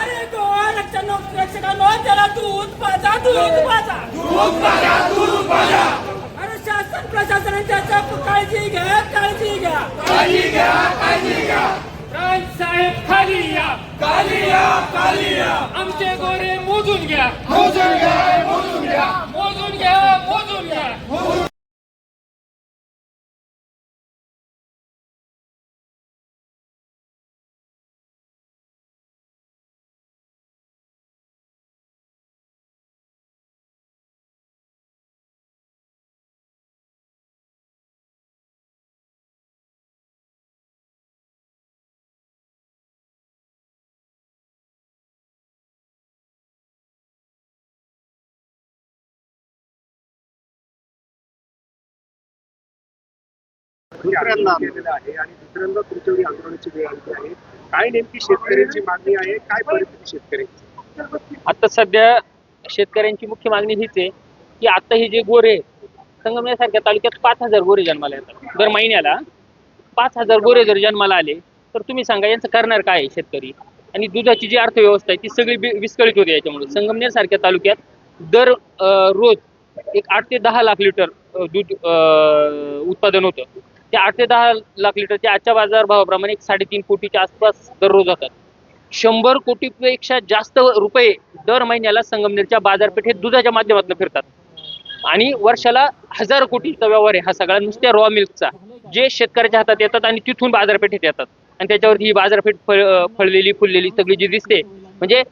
अरे गोवा आरक्षण प्रेक्षकांनो दूध पाजा दूध पाजा. अरे शासन प्रशासनाने त्याचा काळजी घ्या काळजी घ्या. साहेब खाली या. कालिया कालिया आमचे गोरे मोजून घ्या. मोजून घ्या मोजून घ्या. दुसऱ्यांदा आहे आणि दुसऱ्यांदा तुमच्यावर आंदोलनाची वेळ आली आहे. काय नेमकी शेतकऱ्यांची मागणी आहे? काय परिस्थिती शेतकऱ्यांची? आता सध्या शेतकऱ्यांची मुख्य मागणी हीच आहे की आता हे जे गोरे संगमनेरसारख्या तालुक्यात पाच हजार गोरे जन्माला येतात. दर महिन्याला पाच हजार गोरे जर जन्माला आले तर तुम्ही सांगा यांचं करणार काय शेतकरी? आणि दुधाची जी अर्थव्यवस्था आहे ती सगळी विस्कळीत होते याच्यामुळे. संगमनेर सारख्या तालुक्यात दर रोज एक आठ ते दहा लाख लिटर दूध उत्पादन होतं. ते आठ ते दहा लाख लिटरच्या आजच्या बाजारभावाप्रमाणे एक साडेतीन कोटीच्या आसपास दररोज जातात. शंभर कोटीपेक्षा जास्त रुपये दर महिन्याला संगमनेरच्या बाजारपेठेत दुधाच्या माध्यमातून फिरतात. आणि वर्षाला हजार कोटीचा व्यवहार आहे हा सगळा नुसत्या रॉ मिल्कचा जे शेतकऱ्याच्या हातात येतात आणि तिथून बाजारपेठेत येतात. आणि त्याच्यावरती ही बाजारपेठ फळ फळलेली फुललेली सगळी जी दिसते म्हणजे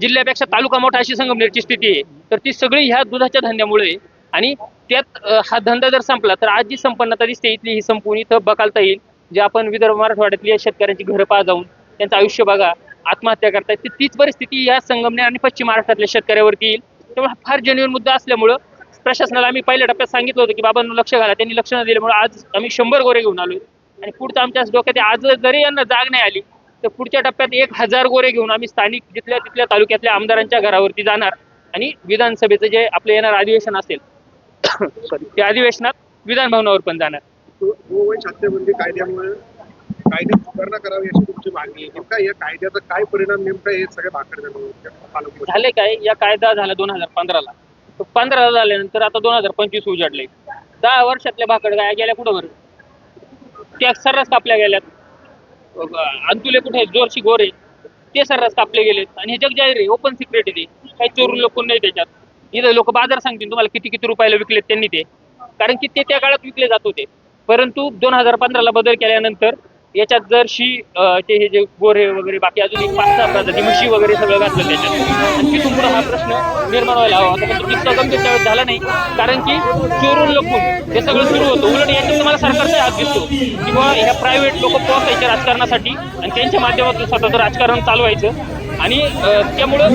जिल्ह्यापेक्षा तालुका मोठा अशी संगमनेरची स्थिती आहे. तर ती सगळी ह्या दुधाच्या धान्यामुळे आणि त्यात हा धंदा जर संपला तर आज जी संपन्नता दिसते इथली ही संपूर्ण इथं बकालता येईल. जे आपण विदर्भ मराठवाड्यातली शेतकऱ्यांची घरं पहा जाऊन त्यांचं आयुष्य बघा आत्महत्या करतायत ती तीच परिस्थिती या संगमनेर आणि पश्चिम महाराष्ट्रातल्या शेतकऱ्यावरती येईल. त्यामुळे फार जेन्युअन मुद्दा असल्यामुळं प्रशासनाला आम्ही पहिल्या टप्प्यात सांगितलं होतं की बाबांनो लक्ष घाला त्यांनी लक्ष न दिल्यामुळे आज आम्ही शंभर गोरे घेऊन आलो आणि पुढचं आमच्या डोक्यात आज जरी यांना जाग नाही आली तर पुढच्या टप्प्यात एक हजार गोरे घेऊन आम्ही स्थानिक जिथल्या तिथल्या तालुक्यातल्या आमदारांच्या घरावरती जाणार. आणि विधानसभेचं जे आपलं येणार अधिवेशन असेल sorry, त्या अधिवेशनात विधान भवनावर पण जाणार. गोवंश हत्याबंदी कायद्यामुळे कायद्यात सुधारणा करावी अशी तुमची मागणी आहे. नेमका या कायद्याचा काय परिणाम नेमका हे सगळे भाकड झाले काय? या कायदा झाला दोन हजार पंधराला. तो पंधरा झाल्यानंतर आता दोन हजार पंचवीस उजाडले. दहा वर्षातल्या भाकड गाया गेल्या कुठं बरं? त्या सर्रास कापल्या गेल्यात. अंतुले कुठे? जोरशी गोरे ते सर्रास कापले गेलेत. आणि हे जग जाहीर आहे. ओपन सिक्रेट आहे काही चोरून लोक नाही त्याच्यात. इथं लोक बाजार सांगतील तुम्हाला किती किती रुपयाला विकलेत त्यांनी ते. कारण की ते त्या काळात विकले जात होते. परंतु दोन हजार पंधराला बदल केल्यानंतर याच्यात जर शी ते हे जे गोरे वगैरे बाकी अजून एक पाच सहा प्रजाती म्हशी वगैरे सगळं घातलं त्याच्यात. आणि तिथून पुढे हा प्रश्न निर्माण व्हायला हवा. होता पण तो तितका गंभीर त्यावेळेस झाला नाही. कारण की चोरून लपून हे सगळं सुरू होतं. उलट याच्यात तुम्हाला सरकारचा हात दिसतो. किंवा ह्या प्रायव्हेट लोक पोहोचायच्या राजकारणासाठी आणि त्यांच्या माध्यमातून स्वतःचं राजकारण चालवायचं. आणि त्यामुळं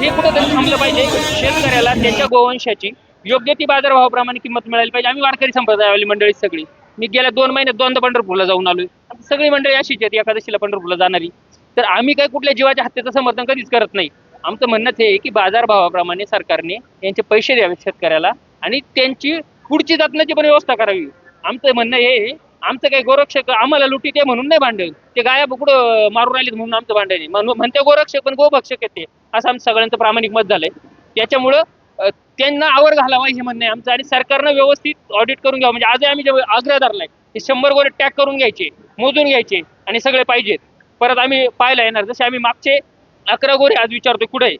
हे कुठंतरी थांबलं पाहिजे. शेतकऱ्याला त्याच्या गोवंशाची योग्य ती बाजारभावाप्रमाणे किंमत मिळाली पाहिजे. आम्ही वारकरी संप्रदायावाली मंडळी सगळी. मी गेल्या दोन महिन्यात दोनदा पंढरपूरला जाऊन आलोय. सगळी मंडळी अशीच आहेत एकादशीला पंढरपूरला जाणारी. तर आम्ही काय कुठल्या जीवाच्या हत्येचं समर्थन कधीच करत नाही. आमचं म्हणणं हे की बाजारभावाप्रमाणे सरकारने यांचे पैसे द्यावे शेतकऱ्याला आणि त्यांची पुढची जातण्याची पण व्यवस्था करावी. आमचं म्हणणं हे आमचं काही गोरक्षक आम्हाला लुटी ते म्हणून नाही भांडण. ते गाया बुकडं मारून राहिलेत म्हणून आमचं भांडण म्हणून म्हणते गोरक्षक पण गोभक्षक येते असं आमचं सगळ्यांचं प्रामाणिक मत झालंय. त्याच्यामुळं त्यांना आवर घालावा हे म्हणणं आहे आमचं. आणि सरकारनं व्यवस्थित ऑडिट करून घ्यावं. म्हणजे आजही आम्ही जे आग्रह धरलाय ते शंभर गोरे टॅग करून घ्यायचे. मोजून घ्यायचे आणि सगळे पाहिजेत. परत आम्ही पाहायला येणार. जसे आम्ही मागचे अकरा गोरे आज विचारतोय कुठे आहे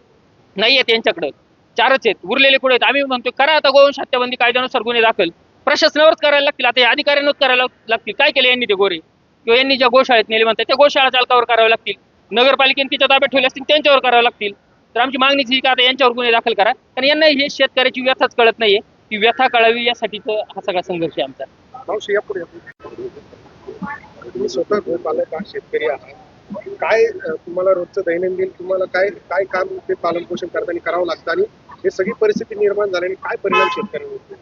नाही आहेत यांच्याकडं. चारच आहेत. उरलेले कुठे आहेत? आम्ही म्हणतो करा आता गोवंश हत्याबंदी कायद्यानुसार गुन्हे दाखल. प्रशासनावरच करायला लागतील. आता या अधिकाऱ्यांनाच करायला लागतील. काय केलं यांनी ते गोरे? किंवा यांनी ज्या गोशाळेत नेले म्हणतात त्या गोशाळा चालकावर करावे लागतील. नगरपालिकेने तिच्या ताब्यात ठेवले असतील त्यांच्यावर करावे लागतील. तर आमची मागणी ही का आता यांच्यावर गुन्हे दाखल करा. कारण यांना हे शेतकऱ्याची व्यथाच कळत नाहीये. ती व्यथा कळावी यासाठीच हा सगळा संघर्ष आहे आमचा. तुम्ही स्वतः गोपालक आहात शेतकरी आहात. काय तुम्हाला रोजचं दैनंदिन तुम्हाला काय काय काम ते पालन पोषण करताना करावं लागतं आणि हे सगळी परिस्थिती निर्माण झाल्याने काय परिणाम शेतकऱ्यांवर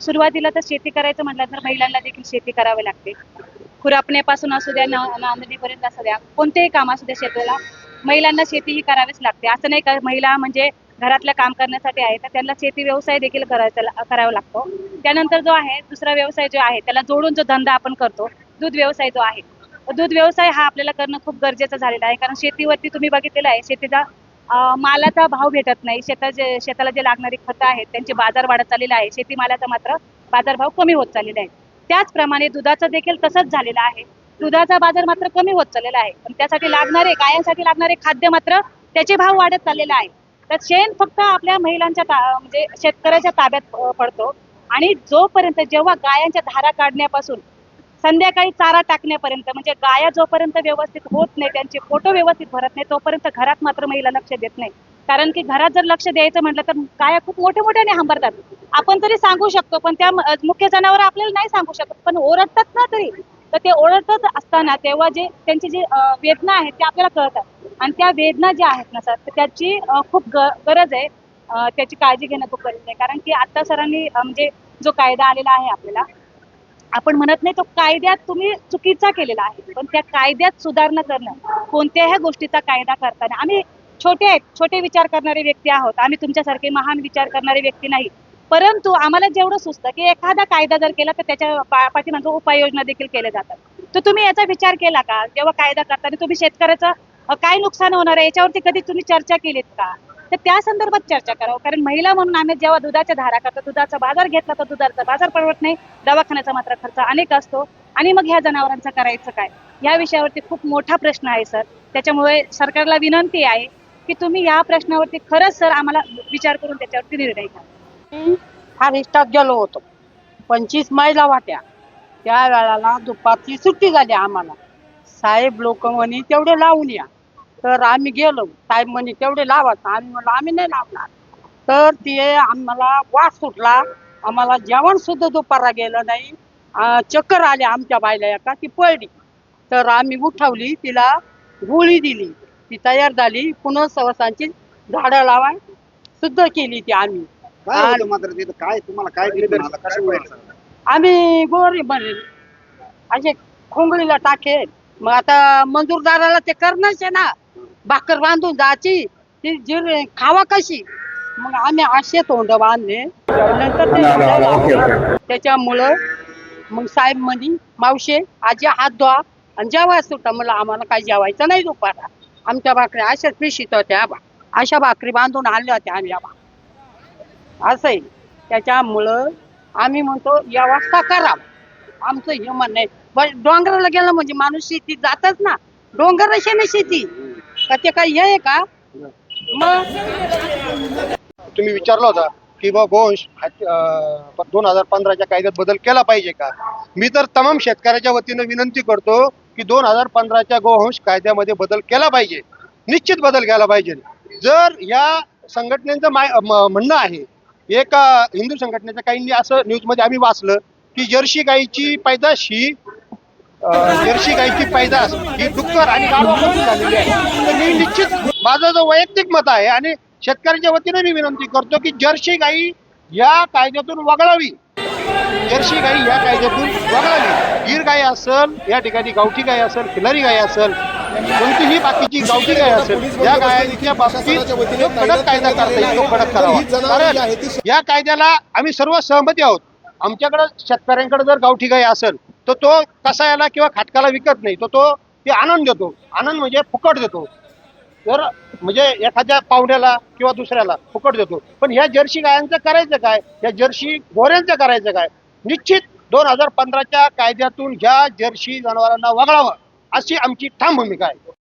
सुरुवातीला तर शेती करायचं म्हटलं तर महिलांना देखील शेती करावी लागते. खुरापण्यापासून असू द्या नांदणीपर्यंत असू द्या कोणतेही काम असू द्या शेताला महिलांना शेती ही करावीच लागते. असं नाही का महिला म्हणजे घरातलं काम करण्यासाठी आहे तर त्यांना शेती व्यवसाय देखील करायचा करावा लागतो. त्यानंतर जो आहे दुसरा व्यवसाय जो आहे त्याला जोडून जो धंदा आपण करतो दूध व्यवसाय जो आहे. दूध व्यवसाय हा आपल्याला करणं खूप गरजेचं झालेला आहे. कारण शेतीवरती तुम्ही बघितलेलं आहे शेतीचा मालाचा भाव भेटत नाही. शेताचे शेताला जे लागणारी खतं आहेत त्यांचे बाजार वाढत चाललेला आहे. शेतीमालाचा मात्र बाजारभाव कमी होत चाललेला आहे. त्याचप्रमाणे दुधाचं देखील तसंच झालेलं आहे. दुधाचा बाजार मात्र कमी होत चाललेला आहे. पण त्यासाठी लागणारे गायांसाठी लागणारे खाद्य मात्र त्याचे भाव वाढत चाललेला आहे. तर शेण फक्त आपल्या महिलांच्या ता- म्हणजे शेतकऱ्याच्या ताब्यात पडतो. आणि जोपर्यंत जेव्हा गायांच्या धारा काढण्यापासून संध्याकाळी चारा टाकण्यापर्यंत म्हणजे गाया जोपर्यंत व्यवस्थित होत नाही त्यांचे फोटो व्यवस्थित भरत नाही तोपर्यंत घरात मात्र महिला लक्ष देत नाही. कारण की घरात जर लक्ष द्यायचं म्हटलं तर गाया खूप मोठ्या मोठ्याने हंबरतात. आपण तरी सांगू शकतो पण त्या मुख्य जनावर आपल्याला नाही सांगू शकत पण ओरडतात ना तरी. तर ते ओरडतच असताना तेव्हा जे त्यांची जी वेदना आहेत त्या आपल्याला कळतात. आणि त्या वेदना ज्या आहेत ना सर तर त्याची खूप ग- गरज आहे. त्याची काळजी घेणं खूप गरज आहे. कारण की आता सरांनी म्हणजे जो कायदा आलेला आहे आपल्याला आपण म्हणत नाही तो कायद्यात तुम्ही चुकीचा केलेला आहे पण त्या कायद्यात सुधारणा करणं कोणत्याही गोष्टीचा कायदा करताना आम्ही छोटे आहेत छोटे विचार करणारे व्यक्ती आहोत आम्ही तुमच्यासारखे महान विचार करणारे व्यक्ती नाही. परंतु आम्हाला जेवढं सुचतं की एखादा कायदा जर केला तर त्याच्या पाठीमागे उपाययोजना देखील केल्या जातात. तर तुम्ही याचा विचार केला का? जेव्हा कायदा करताना तुम्ही शेतकऱ्याचं काय नुकसान होणार आहे? याच्यावरती कधी तुम्ही चर्चा केलीत का? तर त्या संदर्भात चर्चा करावं. कारण महिला म्हणून आम्ही जेव्हा दुधाच्या धारा करतो दुधाचा बाजार घेतला तर दुधाचा बाजार परवडत नाही. दवाखान्याचा मात्र खर्च अनेक असतो. आणि मग ह्या जनावरांचं करायचं काय? या विषयावरती खूप मोठा प्रश्न आहे सर. त्याच्यामुळे सरकारला विनंती आहे की तुम्ही या प्रश्नावरती खरंच सर आम्हाला विचार करून त्याच्यावरती निर्णय घ्या. फॉरेस्टात गेलो होतो. पंचवीस मैला वाट्या. त्या वेळाला दुपारची सुट्टी झाली आम्हाला. साहेब लोक म्हणे तेवढे लावून या. तर आम्ही गेलो. साहेब म्हणे तेवढे लावा. आम्ही म्हणलो आम्ही नाही लावणार. तर ते आम्हाला वास सुटला. आम्हाला जेवण सुद्धा दुपारा गेलं नाही. चक्कर आले आमच्या बायला एका ती पळली. तर आम्ही उठवली तिला गोळी दिली. ती तयार झाली. पुन्हा सवसांची झाडं लावाय सुद्धा केली ती आम्ही. काय होतं मात्र तिथं? काय तुम्हाला काय? आम्ही गोरी बनेल असे खोंगळीला टाकेल. मग आता मंजूरदाराला ते करणंच आहे ना. भाकर बांधून जायची. ती जिर खावा कशी? मग आम्ही असे तोंड बांधले. नंतर ते. त्याच्यामुळं मग साहेब म्हणे मावशे आजी हात धुवा. आणि जेवाय सुटा. मला आम्हाला काही जेवायचं नाही दुपारा. आमच्या भाकरी अशाच पिशीत होत्या बा. अशा भाकरी बांधून आणल्या होत्या आम्ही बा. असं आहे. त्याच्यामुळं आम्ही म्हणतो व्यवस्था करा. आमचं हे म्हणणं आहे. डोंगराला गेलं म्हणजे माणूस शेतीत जातच ना. डोंगर असे ना शेती. का ते काही हे आहे का? मग तुम्ही विचारला होता की बा गोंश दोन हजार पंधराच्या कायद्यात बदल केला पाहिजे का? मी तर तमाम शेतकऱ्याच्या वतीनं विनंती करतो की दोन हजार पंधराच्या गोवंश कायद्यामध्ये बदल केला पाहिजे. निश्चित बदल केला पाहिजे. जर या संघटनेचं माय म्हणणं आहे एका हिंदू संघटनेच्या काहींनी असं न्यूजमध्ये आम्ही वाचलं की जर्सी गाईची पैदाशी जर्सी गाईची पैदास ही डुक्कर आणि झालेली आहे. तर मी निश्चित माझं जो वैयक्तिक मत आहे आणि शेतकऱ्यांच्या वतीने मी विनंती करतो की जर्सी गाई या कायद्यातून वगळावी. जर्सी गाई या कायद्यातून वगळावी. गीर गाय असेल या ठिकाणी गावठी गाय असेल खिलारी गाय असेल कोणतीही बाकीची गावठी गाय असेल या गायच्या बाबतीत जो कडक कायदा करता येईल तो कडक करावा. कारण या कायद्याला आम्ही सर्व सहमती आहोत. आमच्याकडे शेतकऱ्यांकडे जर गावठी गाय असेल तर तो कसायाला किंवा खाटकाला विकत नाही तर तो ते आनंद देतो. आनंद म्हणजे फुकट देतो. तर म्हणजे एखाद्या पाहुण्याला किंवा दुसऱ्याला फुकट देतो. पण ह्या जर्सी गायांचं करायचं काय? या जर्सी गोऱ्यांचं करायचं काय? निश्चित दोन हजार पंधराच्या कायद्यातून ह्या जर्सी जनावरांना वगळावं. अशी आमची ठाम भूमिका आहे.